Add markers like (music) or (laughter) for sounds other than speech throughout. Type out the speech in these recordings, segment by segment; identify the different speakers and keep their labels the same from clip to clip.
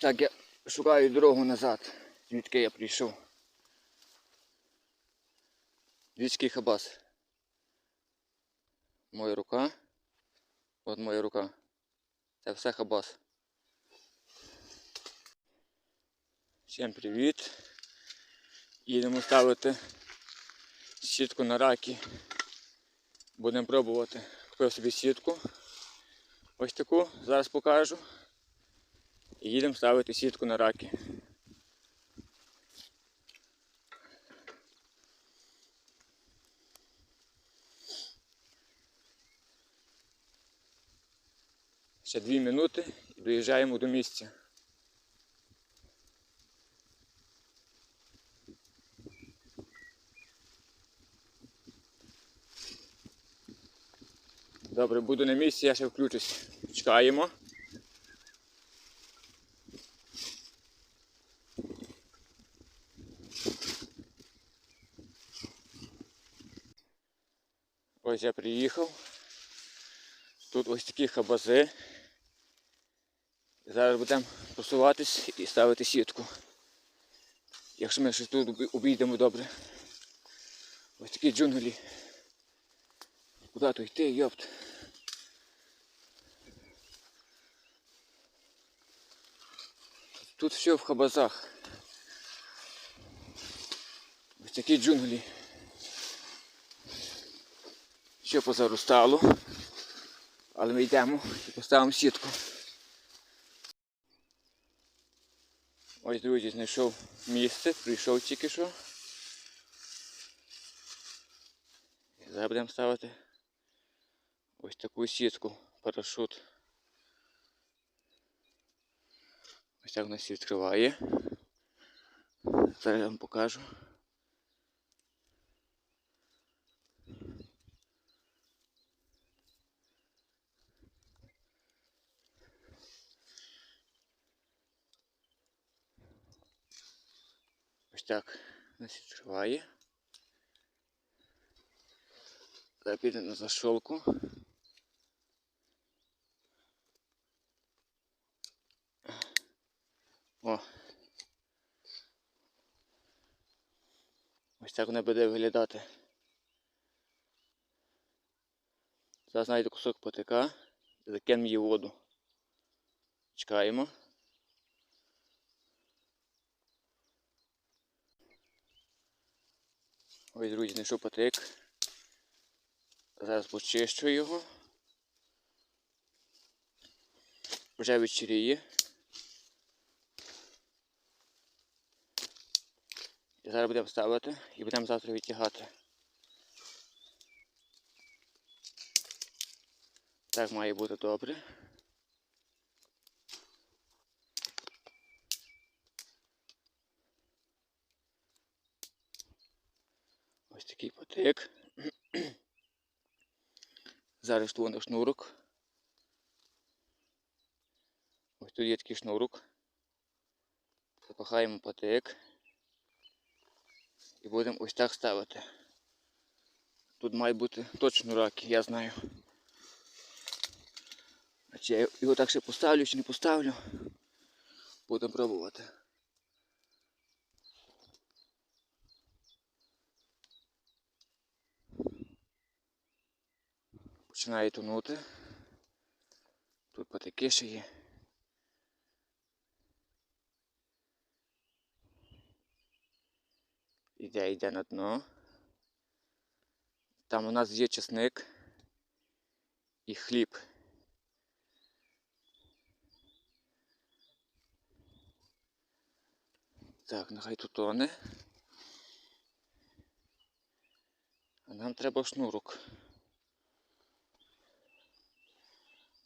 Speaker 1: Так я шукаю дорогу назад, звідки я прийшов. Двічки хабас. Моя рука. От моя рука. Це все хабас. Всім привіт. Їдемо ставити сітку на раки. Будемо пробувати. Купив собі сітку. Ось таку, зараз покажу. І їдемо ставити сітку на раки. Ще дві минути і доїжджаємо до місця. Добре, буду на місці, я ще включусь. Чекаємо. Ось я приїхав. Тут ось такі хабази. Зараз будемо просуватись і ставити сітку. Якщо ми ще тут обійдемо добре. Ось такі джунглі. Куди то йти, йопт. Тут все в хабазах. Ось такі джунглі. Ще позаростало. Але ми йдемо і поставимо сітку. Ось, друзі, знайшов місце, прийшов тільки що. Зараз будемо ставити ось таку сітку, парашут. Ось так у нас відкриває. Зараз я вам покажу. Ось так нас відкриває. Зараз піде на зашолку. О. Ось так вона буде виглядати. Зараз знайду кусок потика закинемо її воду. Чекаємо. Ось, друзі, знайшов потик. Зараз почищу його. Вже вечеріє. І зараз будемо ставити і будемо завтра відтягати. Так має бути добре. Ось такий потик. (clears throat) Зараз на шнурок. Ось тут є такий шнурок. Запахаємо потик. І будемо ось так ставити. Тут має бути точно раки, я знаю. Я його так ще поставлю, чи не поставлю. Будемо пробувати. Починає тонути. Тут потеки ще є. Іде, йде на дно. Там у нас є чесник і хліб. Так, нехай тут тоне. А нам треба шнурок.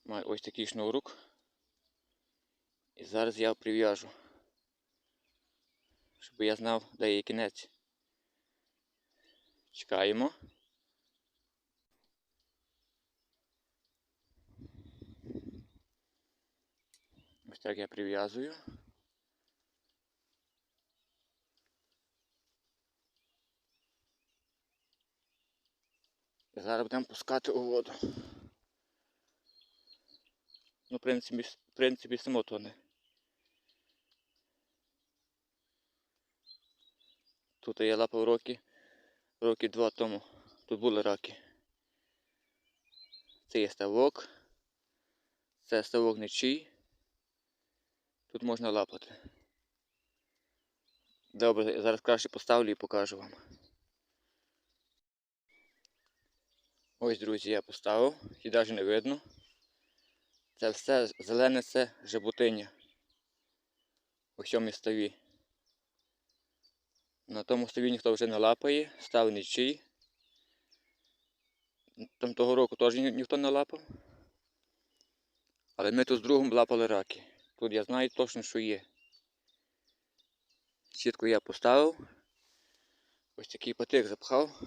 Speaker 1: Маю ось такий шнурок. І зараз я прив'яжу. Щоб я знав, де є кінець. Чекаємо. Ось так я прив'язую. Зараз будемо пускати у воду. Ну, в принципі, в принципі, самотоне. Тут я лапав роки, роки два тому. Тут були раки. Це є ставок. Це ставок нічий. Тут можна лапати. Добре, я зараз краще поставлю і покажу вам. Ось, друзі, я поставив і навіть не видно. Це все зелене це жаботиня. У цьому ставі. На тому ставі ніхто вже не лапає, став нічий. Там того року теж ні- ніхто не лапав. Але ми тут з другом лапали раки. Тут я знаю точно, що є. Сітку я поставив. Ось такий патик запхав,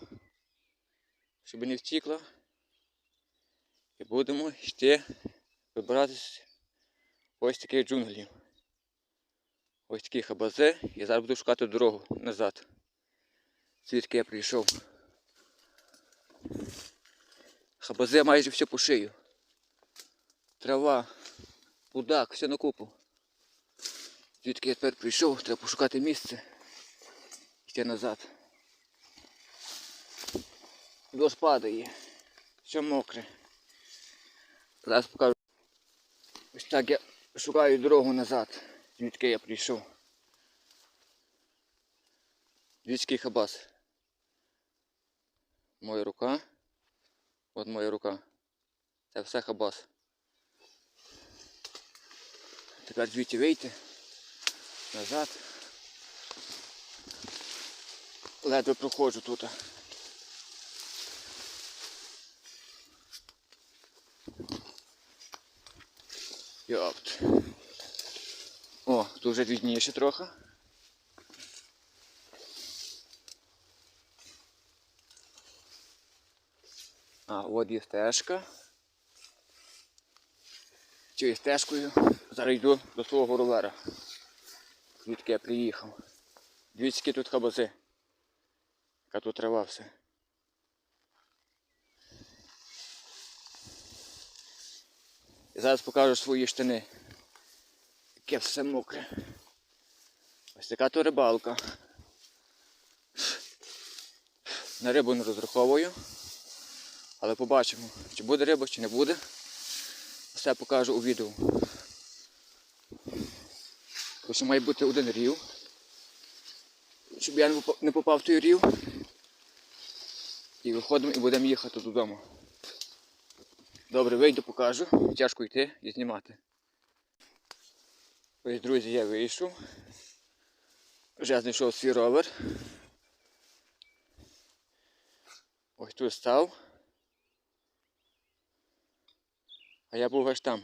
Speaker 1: щоб не втікла. І будемо йти вибиратись ось таких джунглів. Ось такі хабази. І зараз буду шукати дорогу назад. Звідки я прийшов. Хабази майже все по шию. Трава, пудак, все на купу. Звідки я тепер прийшов, треба пошукати місце. Йти назад. Дощ падає. Все мокре. Зараз покажу. Ось так я шукаю дорогу назад, звідки я прийшов. Двічки хабас. Моя рука. От моя рука. Це все хабас. Тепер звідти вийти. Назад. Ледве проходжу тут. Йопт. О, тут вже відніше трохи. А, от є стежка. Цією стежкою зараз йду до свого ровера. Звідки я приїхав. Дивіться, які тут хабази. Яка тут трава все. Зараз покажу свої штани. Яке все мокре. Ось така то рибалка. На рибу не розраховую. Але побачимо, чи буде риба, чи не буде. Все покажу у відео. Тому має бути один рів. Щоб я не попав в той рів. І виходимо і будемо їхати додому. Добре, вийду, покажу. Тяжко йти і знімати. Ось, друзі, я вийшов. Вже знайшов свій ровер. Ось тут став. А я був аж там.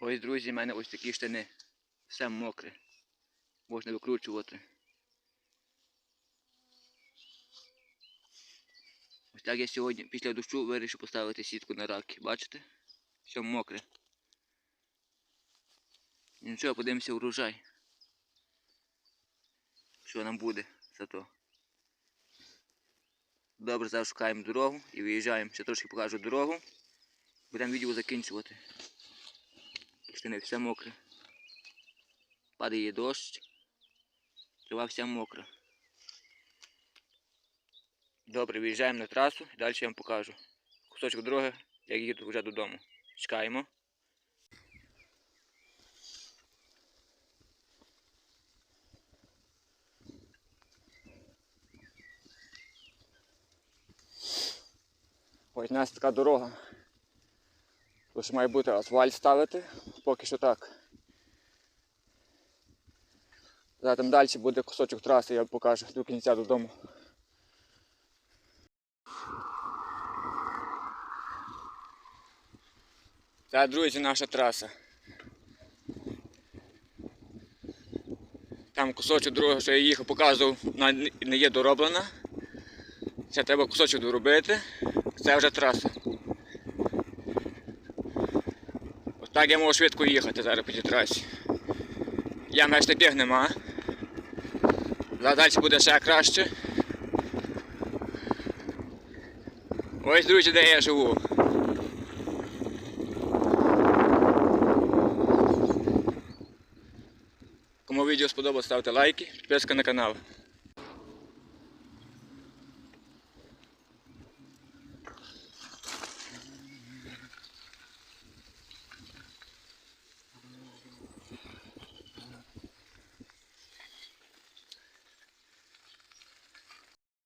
Speaker 1: Ось, друзі, в мене ось такі штани. Все мокре. Можна викручувати. Ось так я сьогодні після дощу вирішив поставити сітку на раки. Бачите? Все мокре. Нічого, подивимося урожай. Що нам буде зато. Добре, зараз шукаємо дорогу і виїжджаємо. Ще трошки покажу дорогу. Будемо відео закінчувати. Штани все мокре. Падає дощ. Трава вся мокра. Добре, виїжджаємо на трасу і далі я вам покажу. Кусочок дороги, як їду вже додому. Чекаємо. Ось у нас така дорога. Лише має бути асфальт ставити, поки що так. Зараз там далі буде кусочок траси, я покажу до кінця додому. Це, друзі, наша траса. Там кусочок дороги, що я їхав, показував, не є дороблена. Ще треба кусочок доробити. Це вже траса. Ось так я можу швидко їхати зараз по цій трасі. Я меж таких нема. Ну, Далі буде ще краще. Ось, друзі, де я живу. Кому відео сподобалось, ставте лайки, підписка на канал.